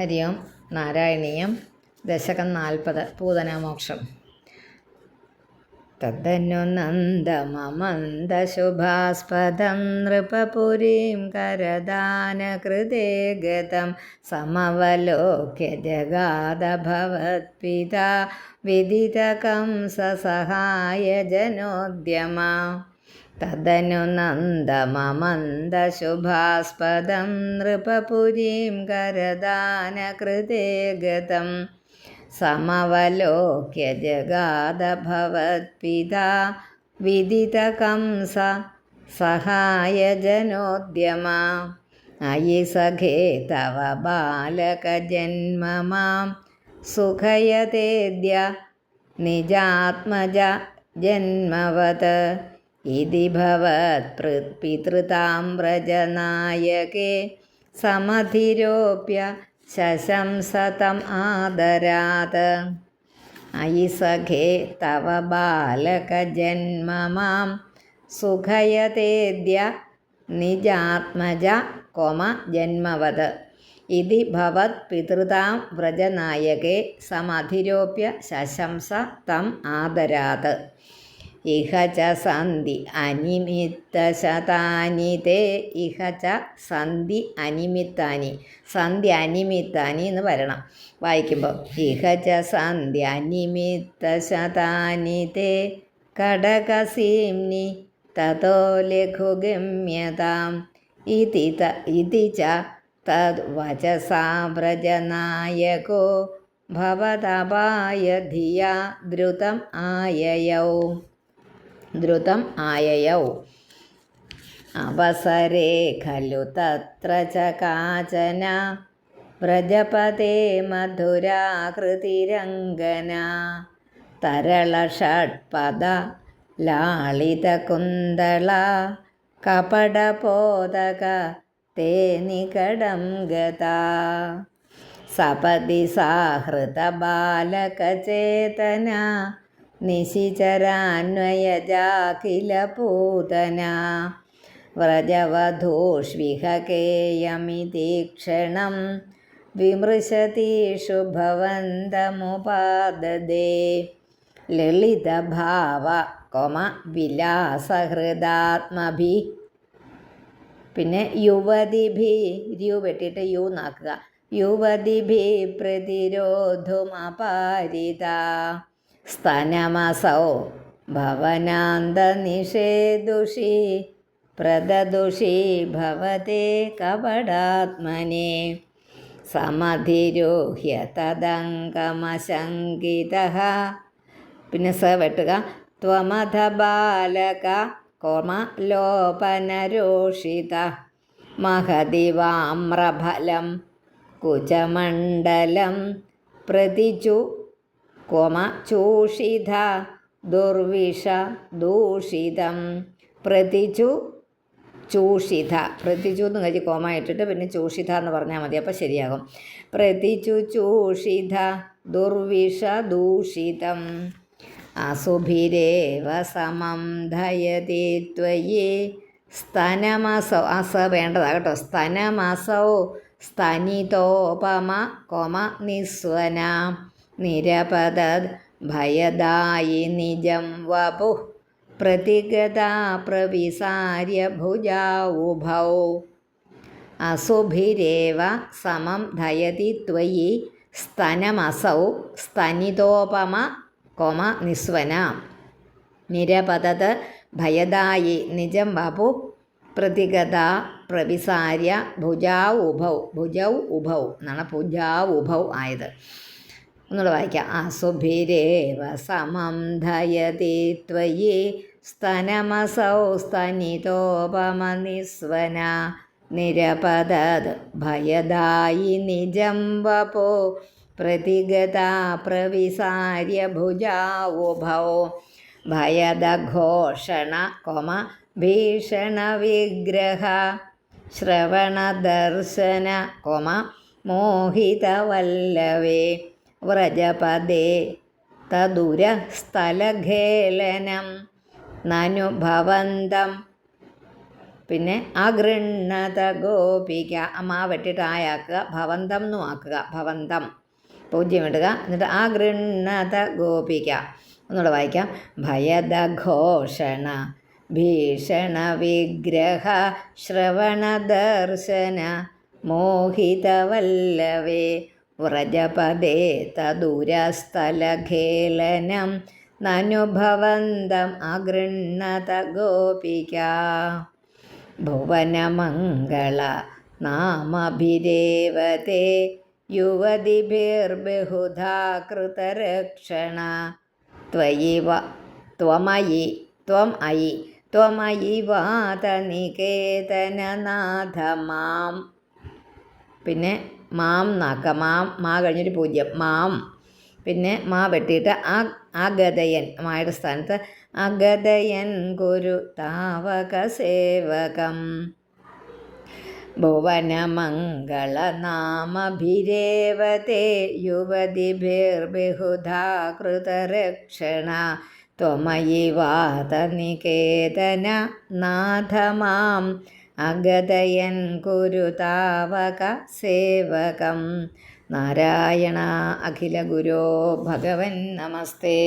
ഹരി ഓം നാരായണീയം ദശകം നാൽപ്പത് പൂതനാമോക്ഷം തദ്ദനു നന്ദമമന്ദശുഭാസ്പദം നൃപപുരീം കരദാനകൃതേ ഗതം സമവലോക്യ ജഗാദഭവത്പിത വിദിതകം സസഹായ ജനോദ്യമാ തദനു നന്ദമമന്ദശുഭാസ്പദം നൃപപുരീം കരദാനകൃതേ समवलोक्य സമവലോക്യ ജഗാദഭവത്പിതാ വിദിതകംസ സഹായജനോദ്യമാ. അയി സഖേ തവ ബാലകജന്മ മാം സുഖയതേദ്യ നിജാത്മജ ഇതി ഭവത്പിതൃതാമ്രജനായകേ സമധിരോപ്യ ശശംസതം ആദരാത്. അയി സഖേ തവ ബാലകജന്മ മാം സുഖയതേദ്യ നിജാത്മജ കൊമ ജന്മവത്. ഇതി ഭവത് പിതൃതാം വ്രജനായകെ സമധിരോപ്യ ശശംസ തം ആദരാത്. ഇഹ ച സന്ധി അനിമിത്തശതാനി തേ ഇഹ ച സന്ധി അനിമിത്താനി. സന്ധി അനിമിത്താനി എന്ന് വരണം. വായിക്കുമ്പോൾ ഇഹ ച സന്ധി അനിമിത്തശതാനി തേ കടകസീംനി തതോ ലഘുഗമ്യതാം. ഇതി ത ഇതി ച തദ്വചസാ വ്രജനായകോ ഭവതപായ ധിയാ ദ്രുതം ആയയൗ. ദ്രുതം ആയയൗ. അവസരേ ഖലു തത്ര ച കാചന. വ്രജപദേ മധുരാകൃതിരംഗന. തരളഷഡ്പദ ലാളിതകുന്തള കപടപോതക തേ നികടം ഗതാ സപതി സാഹൃത നിശിചരാന്വയജാഖില പൂതന വ്രജവധൂഷ്വിഹകേയമിതീക്ഷണം വിമൃശതീഷു ഭവന്തമുപാദദേ ലളിതഭാവ കൊമ വിലാസഹൃദാത്മഭി പിന്നെ യുവതിഭി രു വെട്ടിയിട്ട് യു നാക്കുക യുവതിഭി പ്രതിരോധുമപാരിത. സ്തനമസൗ ഭവനാന്തനിഷേദുഷി പ്രദദുഷി ഭവത്തെ കപടാത്മനെ. സമധിരോഹ്യ തദംഗമശങ്കിത. പിന്നെ സ വെട്ടുക. ത്വമധ ബാലക കോമ ലോപനരോഷിത മഹദിവാമ്രഫലം കുചമണ്ഡലം പ്രതിചു കോമ ചൂഷിത ദുർവിഷ ദൂഷിതം. പ്രതിചു ചൂഷിത. പ്രതിചു എന്ന് കഴിച്ച് കോമ ഇട്ടിട്ട് പിന്നെ ചൂഷിത എന്ന് പറഞ്ഞാൽ മതി. അപ്പോൾ ശരിയാകും. പ്രതിചു ചൂഷിത ദുർവിഷ ദൂഷിതം. അസുഭിരേവ സമം ധയതി ത്വയി സ്തനമസൗ. അസ വേണ്ടതാ കേട്ടോ. സ്തനമസൗ സ്തനിതോപമ കോമ നിസ്വന. നിരപദ ഭയദായി നിജം വപു. പ്രതിഗതാ പ്രവിസാര്യ ഭുജാവുഭൗ അസുഭിരേവ സമം ധയതി ത്വയി സ്തനമസൗ സ്തനിതോപമ കൊമ നിസ്വന. നിരപതത് ഭയദായി നിജം വപു പ്രതിഗത പ്രവിസാര്യ ഭുജാവുഭൗ ഭുജൗ ഉഭൗ എന്നാണ് ഭുജാവുഭൗ ആയത്. ഒന്നുകൂടെ വായിക്കാം. അസുഭിരേവ സമം ധയതി ത്വയി സ്തനമസൗ സ്തനിതോപമ നിസ്വന നിരപതത് ഭയദായി നിജം വപോ പ്രതിഗത പ്രവിസാര്യ ഭുജാവുഭൗ ഭയദഘോഷണ കൊമ ഭീഷണവിഗ്രഹ ശ്രവണദർശന കൊമ മോഹിതവല്ലവേ വ്രജപദേ തദുരസ്ഥലഖേലനം നനു ഭവന്തം. പിന്നെ അഗൃണ്ണത ഗോപിക അമ്മ വെട്ടിട്ട് ആയാക്കുക ഭവന്തം എന്നും ആക്കുക ഭവന്തം. പൂജ്യം ഇടുക എന്നിട്ട് അഗൃണ്ണത ഗോപിക ഒന്നുകൂടെ വായിക്കാം. ഭയദഘോഷണ ഭീഷണ വിഗ്രഹ ശ്രവണ ദർശന മോഹിതവല്ലവേ വ്രജപദേ തദൂരസ്ഥലഖേലനം നനുഭവന്തം അഗൃണ്ണത ഗോപിക. ഭുവനമംഗള നാമഭിരേവത്തെ യുവതിഭിർബഹുധാ കൃതരക്ഷണ വ ത്വമയി ത്വം അയി ത്വമയി വാതനികേതനനാഥ മാം. പിന്നെ മാം നാക്ക മാം മാ കഴിഞ്ഞൊരു പൂജ്യം മാം. പിന്നെ മാ വെട്ടിയിട്ട് ആ അഗതയൻ മായുടെ സ്ഥാനത്ത് അഗതയൻ ഗുരു താവക സേവകം. ഭുവനമംഗളനാമഭിരേവതേ യുവതിഭിർബഹുധാ കൃതരക്ഷണ. ത്വമയി വാതനികേതന നാഥ മാം. അഗതയൻ കുരുതാവക സേവകം. നാരായണ അഖില ഗുരോ ഭഗവൻ നമസ്തേ.